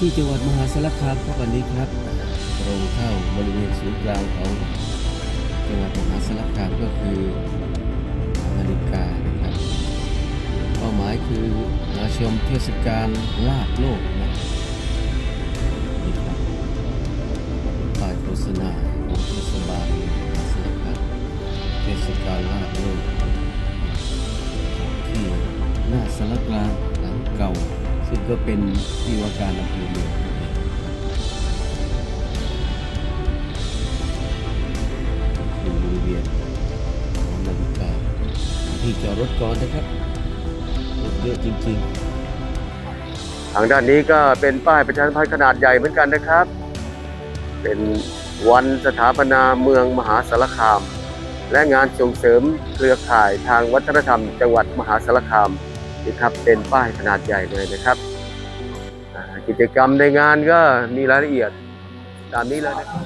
ที่จังหวัดมหาสารคามครับวันนี้ครับตรงเข้าบริเวณศูนย์กลางของจังหวัดมหาสารคามก็คือนาฬิกานะครับเป้าหมายคือมาชมเทศกาลลาบโลกนะนี่ครับป้ายโฆษณาของเทศบาลมหาสารคามเทศกาลลาบโลกที่หน้าสารกลางหลังเก่า ซึ่งก็เป็นที่ว่าการอำเภอเมืององครับอยู่บริเวณของนาฬิกาที่จอดรถก่อนนะครับรถเยอะจริงๆ ทางด้านนี้ก็เป็นป้ายประชาสัมพันธ์ขนาดใหญ่เหมือนกันนะครับ เป็นวันสถาปนาเมืองมหาสารคาม และงานส่งเสริมเครือข่ายทางวัฒนธรรม จังหวัดมหาสารคาม นะครับเป็นป้ายขนาดใหญ่เลยนะครับกิจกรรมในงานก็มีรายละเอียดตามนี้เลยนะครับ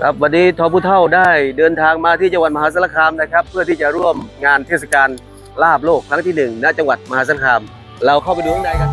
ครับวันนี้ทอผู้เท่าได้เดินทางมาที่จังหวัดมหาสารคามนะครับ เพื่อที่จะร่วมงานเทศกาลลาบโลกครั้งที่หนึ่งณจังหวัดมหาสารคาม เราเข้าไปดูข้างในกัน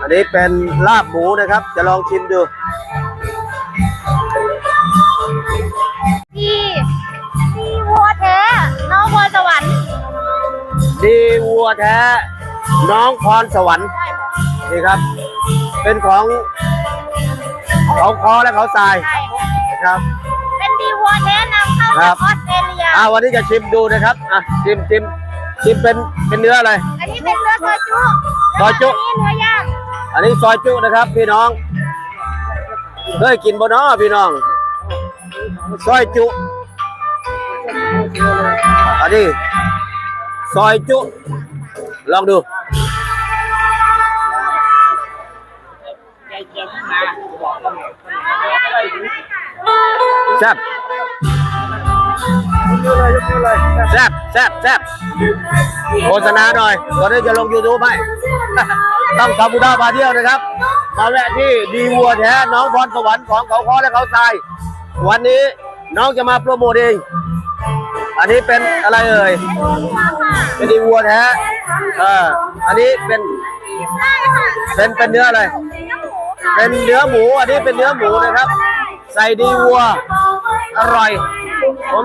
อันนี้เป็นลาบหมูนะครับ จะลองชิมดู พี่พี่วัวแท้น้องวัวสวรรค์ดีวัวแท้ น้องพรสวรรค์นี่ครับ เป็นของเขาคอและเขาทรายใช่นะครับเป็นดีวัวแท้นำเข้าครัจากบออสเตรเลียอ่าวันนี้จะชิมดูนะครับอะชิมชิมชิมเป็นเป็นเนื้ออะไรอั นนี้เป็นเนื้อซอยจุซอยจุ แล้วอันนี้เนื้อย่างอันนี้ซอยจุนะครับ พี่น้องเคยกินบ่เนาะพี่น้อง ซอยจุ อันนี้ ซอยจุ ลองดู แซ่บแซ่บแซ่บแซ่บ โฆษณาหน่อย ตอนนี้จะลง YouTube ให้ต้องทำบุญดามาเที่ยวนะครับมาแวะที่ดีวัวแท้น้องพรสวรรค์ของเขาคอและเขาทราย วันนี้น้องจะมาโปรโมทเอง อันนี้เป็นอะไรเอ่ย เป็นดีวัวแท้เอออันนี้เป็นเป็นเป็นเนื้ออะไร เป็นเนื้อหมู อันนี้เป็นเนื้อหมูนะครับ ใส่ดีวัว อร่อย ผม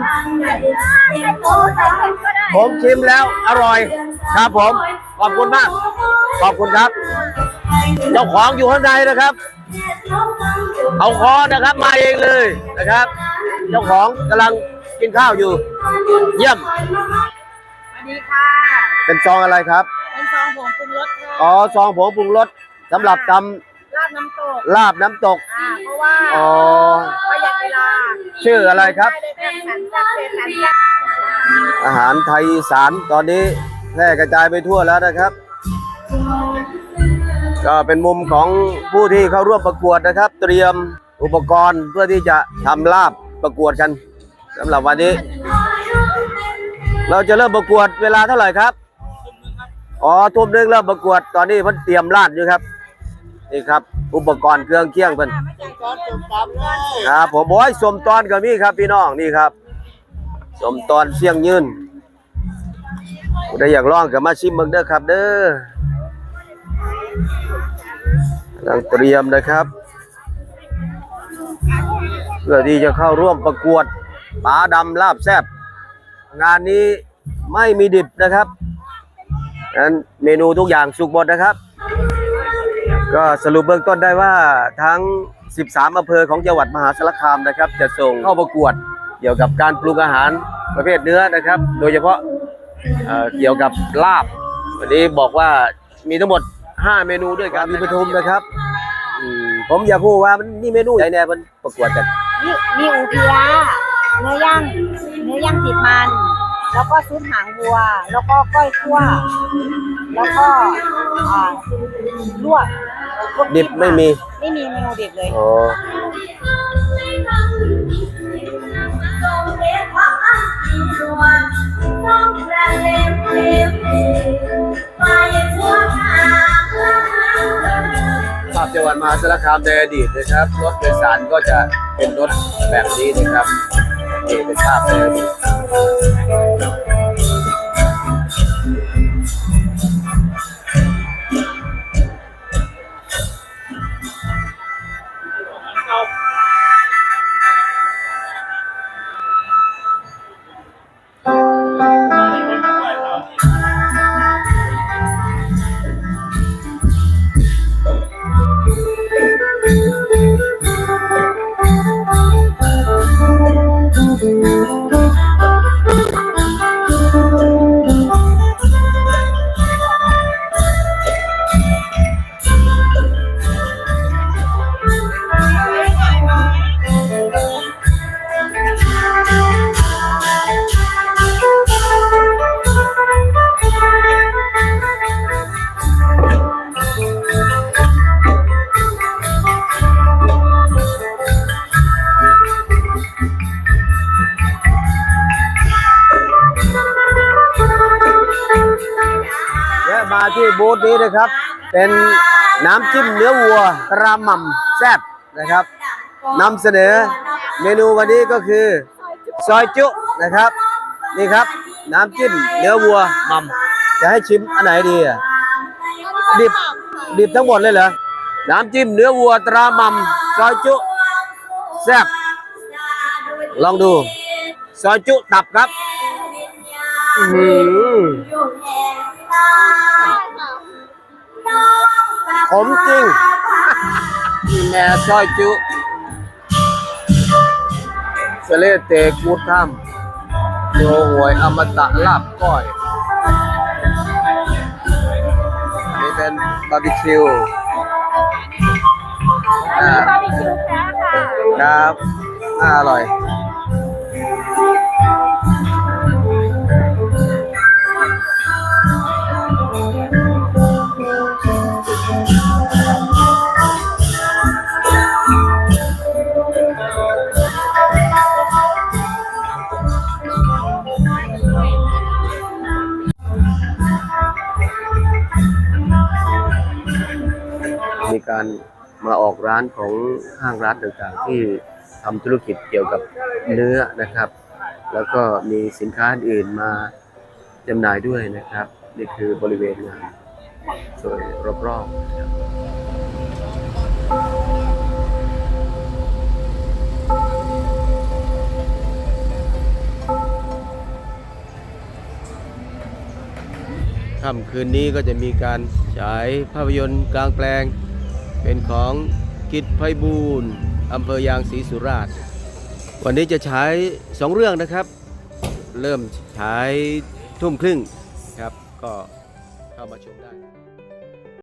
ผมชิมแล้วอร่อย ครับผม ขอบคุณมาก ขอบคุณครับ เจ้าของอยู่ข้างในนะครับ เอาคอนะครับมาเองเลยนะครับ เจ้าของกำลังกินข้าวอยู่ เยี่ยม สวัสดีค่ะ เป็นซองอะไรครับ เป็นซองผงปรุงรสค่ะอ๋อซองผงปรุงรสสำหรับทลาดน้ำตกำลาบน้ำตก อ่าเพราะว่าอ๋อประหยัดเวลาชื่ออะไรครับ ได้เลยค่ะสันจัดเป็นสันจัด อาหารไทยอีสานตอนนี้แพร่กระจายไปทั่วแล้วนะครับ ก็เป็นมุมของผู้ที่เข้าร่วมประกวดนะครับ เตรียมอุปกรณ์เพื่อที่จะทำลาบประกวดกันสำหรับวันนี้ เราจะเริ่มประกวดเวลาเท่าไหร่ครับอ๋อทุ่มหนึงเริ่มประกวดตอนนี้เพิ่นเตรียมลาดอยู่ครับนี่ครับ อุปกรณ์เครื่องเคียงเพิ่นครับผมโอ้ยสมตอนก็มีครับพี่น้องนี่ครับ สมตอนเสียงยืนผู้ใดอยากลองก็มาชิมเบิ่งเด้อครับ เด้อกำลังเตรียมนะครับเพื่อที่จะเข้าร่วมประกวดปลาดำลาบแซบงานนี้ไม่มีดิบนะครับนั้นเมนูทุกอย่างสุกหมดนะครับ ก็สรุปเบื้องต้นได้ว่าทั้ง 13อำเภอของจังหวัดมหาสารคามนะครับ จะส่งเข้าประกวด เกี่ยวกับการปรุงอาหารประเภทเนื้อนะครับ โดยเฉพาะเอ่อเกี่ยวกับลาบ วันนี้บอกว่ามีทั้งหมด 5 เมนูด้วยกันมีปทุมนะครับอืมผมอยากพูดว่ามันมีเมนูไหนแน่มันประกวดกันมีมีอูเพียเนื้อย่างเนื้อย่างติดมัน แล้วก็ซุปหางวัว แล้วก็ก้อยคั่วแล้วก็อ่าลวกลวกดิบไม่มี ไม่มีเมนูดิบเลย รมหาสารคามในอดีตนะครับ รถโดยสารก็จะเป็นรถแบบนี้นะครับนี่เป็นภาพในอดีต มาที่บูธนี้นะครับ เป็นน้ำจิ้มเนื้อวัวราหม่ำแซ่บนะครับนำเสนอเมนูวันนี้ก็คือซอยจุนะครับ นี่ครับ น้ำจิ้มเนื้อวัวหม่ำจะให้ชิมอันไหนดีอะดิบดิบทั้งหมดเลยเหรอน้ำจิ้มเนื้อวัวตราหม่ำซอยจุแซ่บลองดู ซอยจุตับครับ อื้อ มจริงนี่แม่ซอยจุเสเลเตกูดถ้ำโยหวยอมตะลาบก้อยนี่เป็นบาร์บีคิวอ่าบาร์บีคิวแท้ค่ะ ครับน่าอร่อย มีการมาออกร้านของห้างร้านต่างๆ ที่ทำธุรกิจเกี่ยวกับเนื้อนะครับ แล้วก็มีสินค้าอื่นมาจำหน่ายด้วยนะครับ นี่คือบริเวณงานโดยรอบๆนะครับค่ำคืนนี้ก็จะมีการฉายภาพยนตร์กลางแปลง เป็นของกิจไพบูลย์อำเภอยางศรีสุราษฎร์วันนี้จะฉายสองเรื่องนะครับ เริ่มฉายทุ่มครึ่งครับก็เข้ามาชม